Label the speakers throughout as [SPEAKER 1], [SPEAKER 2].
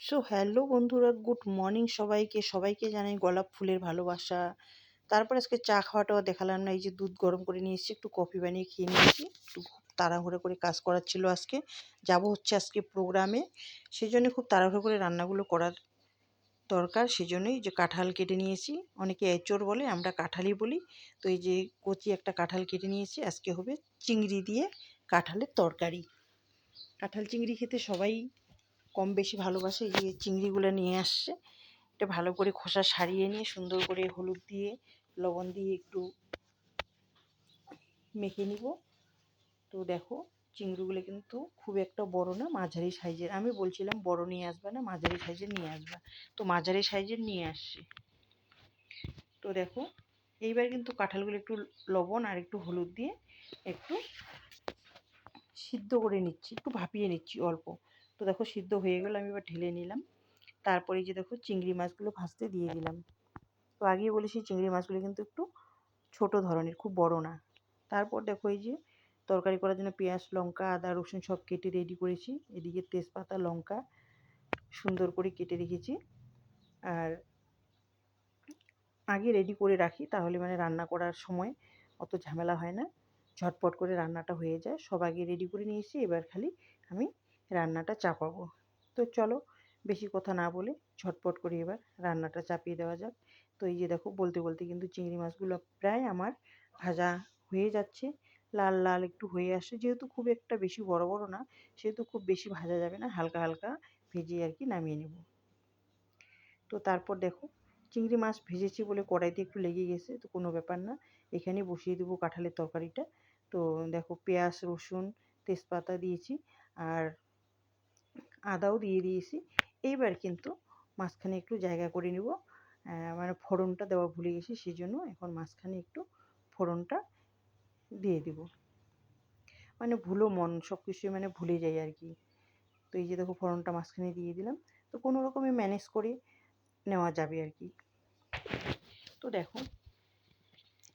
[SPEAKER 1] So hello বন্ধুরা good morning সবাইকে। সবাইকে জানাই গোলাপ ফুলের ভালোবাসা। তারপর আজকে চা খাওয়াটাও দেখালাম না, এই যে দুধ গরম করে নিয়ে এসেছি, একটু কফি বানিয়ে খেয়ে নিয়েছি, একটু তাড়াহুড়ো করে কাজ করার ছিল আজকে। যাব হচ্ছে আজকে প্রোগ্রামে সেই জন্য খুব তাড়াহুড়ো করে রান্নাগুলো করার দরকার সেই জন্যই যে কাঁঠাল কেটে নিয়েছি। অনেকে এঁচড় বলে, আমরা কাঁঠালই বলি। তো এই যে কচি একটা কাঁঠাল কেটে নিয়েছি, আজকে হবে চিংড়ি দিয়ে কাঁঠালের তরকারি। কাঁঠাল চিংড়ি খেতে সবাই কম বেশি ভালোবাসে, এই যে চিংড়িগুলো নিয়ে আসছে। এটা ভালো করে খোসা সারিয়ে নিয়ে সুন্দর করে হলুদ দিয়ে, লবণ দিয়ে একটু মেখে নিব। তো দেখো, চিংড়িগুলো কিন্তু খুব একটা বড় না, মাঝারি সাইজের। আমি বলছিলাম বড় নিয়ে আসবে না, মাঝারি সাইজের নিয়ে আসবা। তো মাঝারি সাইজের নিয়ে আসছি। তো দেখো, এইবার কিন্তু কাঁঠালগুলো একটু লবণ আর একটু হলুদ দিয়ে একটু সিদ্ধ করে নিচ্ছি, একটু ভাপিয়ে নিচ্ছি অল্প। তো দেখো সিদ্ধ হয়ে গেল, আমি এবার ঢেলে নিলাম। তারপরে যে দেখো চিংড়ি মাছগুলো ভাজতে দিয়ে দিলাম। তো আগেই বলেছি চিংড়ি মাছগুলো কিন্তু একটু ছোট ধরনের, খুব বড় না। তারপর দেখো এই যে তরকারি করার জন্য পেঁয়াজ, লঙ্কা, আদা, রসুন সব কেটে রেডি করেছি। এদিকে তেজপাতা, লঙ্কা সুন্দর করে কেটে রেখেছি। আর আগে রেডি করে রাখি, তাহলে মানে রান্না করার সময় অত ঝামেলা হয় না। ঝটপট করে রান্নাটা হয়ে যায়। সব আগে রেডি করে নিয়েছি, এবার খালি আমি রান্নাটা চাপাবো। তো চলো বেশি কথা না বলে ঝটপট করে এবার রান্নাটা চাপিয়ে দেওয়া যাক। তো এই যে দেখো বলতে বলতে কিন্তু চিংড়ি মাছগুলো প্রায় আমার ভাজা হয়ে যাচ্ছে। লাল লাল একটু হয়ে আসছে। যেহেতু খুব একটা বেশি বড় বড় না, সেহেতু খুব বেশি ভাজা যাবে না, হালকা হালকা ভেজে আর কি নামিয়ে নেব। তো তারপর দেখো চিংড়ি মাছ ভেজেছি বলে কড়াইতে একটু লেগে গেছে, তো কোনো ব্যাপার না। এখানে বসিয়ে দেবো কাঁঠালের তরকারিটা। তো দেখো পেঁয়াজ, রসুন, তেজপাতা দিয়েছি। আর আদাও দিয়ে দিয়েছি। এইবার কিন্তু মাঝখানে একটু জায়গা করে নেব। মানে ফোড়নটা দেওয়া ভুলে গেছি সেই জন্য এখন মাঝখানে একটু ফোড়নটা দিয়ে দেব। মানে ভুলো মন সব কিছুই মানে ভুলে যাই আর কি। তো এই যে দেখো ফোড়নটা মাঝখানে দিয়ে দিলাম। তো কোনো রকমে ম্যানেজ করে নেওয়া যাবে আর কি। তো দেখো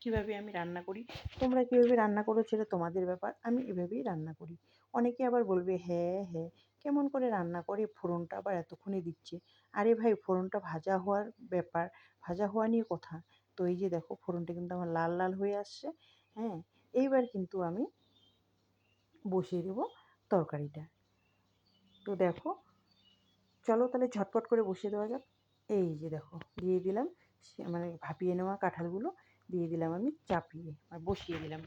[SPEAKER 1] কীভাবে আমি রান্না করি? তোমরা কীভাবে রান্না করো সেটা তোমাদের ব্যাপার, আমি এভাবেই রান্না করি। অনেকে আবার বলবে হ্যাঁ হ্যাঁ কেমন করে রান্না করে? ফোড়নটা আবার এতক্ষণে দিচ্ছে। আরে ভাই, ফোড়নটা ভাজা হওয়ার ব্যাপার, ভাজা হওয়া নিয়ে কথা। তো এই যে দেখো, ফোড়নটা কিন্তু আমার লাল লাল হয়ে আসছে হ্যাঁ? এইবার কিন্তু আমি বসিয়ে দেবো তরকারিটা। তো দেখো, চলো তাহলে ঝটপট করে বসিয়ে দেওয়া যাক। এই যে দেখো, দিয়ে দিলাম মানে ভাপিয়ে নেওয়া কাঁঠালগুলো। দিয়ে দিলাম আমি, চাপিয়ে আর বসিয়ে দিলাম।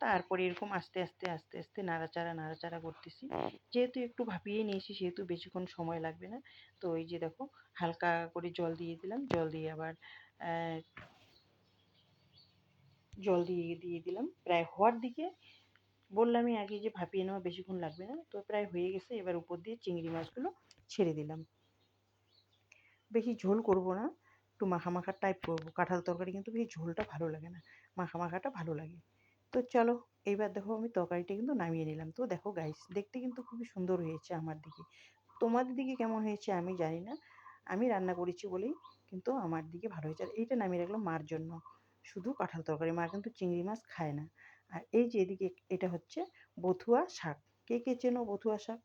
[SPEAKER 1] তারপরে এরকম আস্তে আস্তে আস্তে আস্তে নাড়াচাড়া নাড়াচাড়া করতেছি। যেহেতু একটু ভাপিয়ে নিয়েছি, সেহেতু বেশিক্ষণ সময় লাগবে না। তো ওই যে দেখো, হালকা করে জল দিয়ে দিলাম। জল দিয়ে আবার জল দিয়ে দিয়ে দিলাম। প্রায় হওয়ার দিকে বললামই আগে যে ভাপিয়ে নেওয়া বেশিক্ষণ লাগবে না। তো প্রায় হয়ে গেছে। এবার উপর দিয়ে চিংড়ি মাছগুলো ছেড়ে দিলাম। বেশি ঝোল করব না। একটু মাখা টাইপ করব। কাঁঠাল তরকারি কিন্তু বেশি ঝোলটা ভালো লাগে না। মাখা মাখাটা ভালো লাগে। তো চলো, এইবার দেখো আমি তরকারিটা কিন্তু নামিয়ে নিলাম। তো দেখো গাইস দেখতে কিন্তু খুবই সুন্দর হয়েছে আমার দিকে। তোমাদের দিকে কেমন হয়েছে আমি জানি না। আমি রান্না করেছি বলেই কিন্তু আমার দিকে ভালো হয়েছে। আর এইটা নামিয়ে রাখলাম মার জন্য। শুধু কাঁঠাল তরকারি। মা কিন্তু চিংড়ি মাছ খায় না। আর এই যে এদিকে এটা হচ্ছে বথুয়া শাক। কে কে চেনো বথুয়া শাক?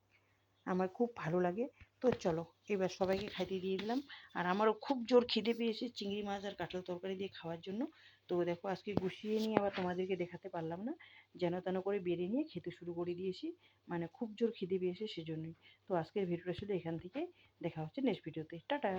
[SPEAKER 1] আমার খুব ভালো লাগে। তো চলো, এবার সবাইকে খাইতে দিয়ে দিলাম। আর আমারও খুব জোর খিদে পেয়েছে চিংড়ি মাছ আর কাঁঠাল তরকারি দিয়ে খাওয়ার জন্য। তো দেখো, আজকে গুছিয়ে নিয়ে আবার তোমাদেরকে দেখাতে পারলাম না। যেন তেন করে বেড়ে নিয়ে খেতে শুরু করে দিয়েছি। মানে খুব জোর খিদে পেয়েছে সেজন্যই। তো আজকের ভিডিওটা শুধু এখান থেকে। দেখা হচ্ছে নেক্সট ভিডিওতে টাটা!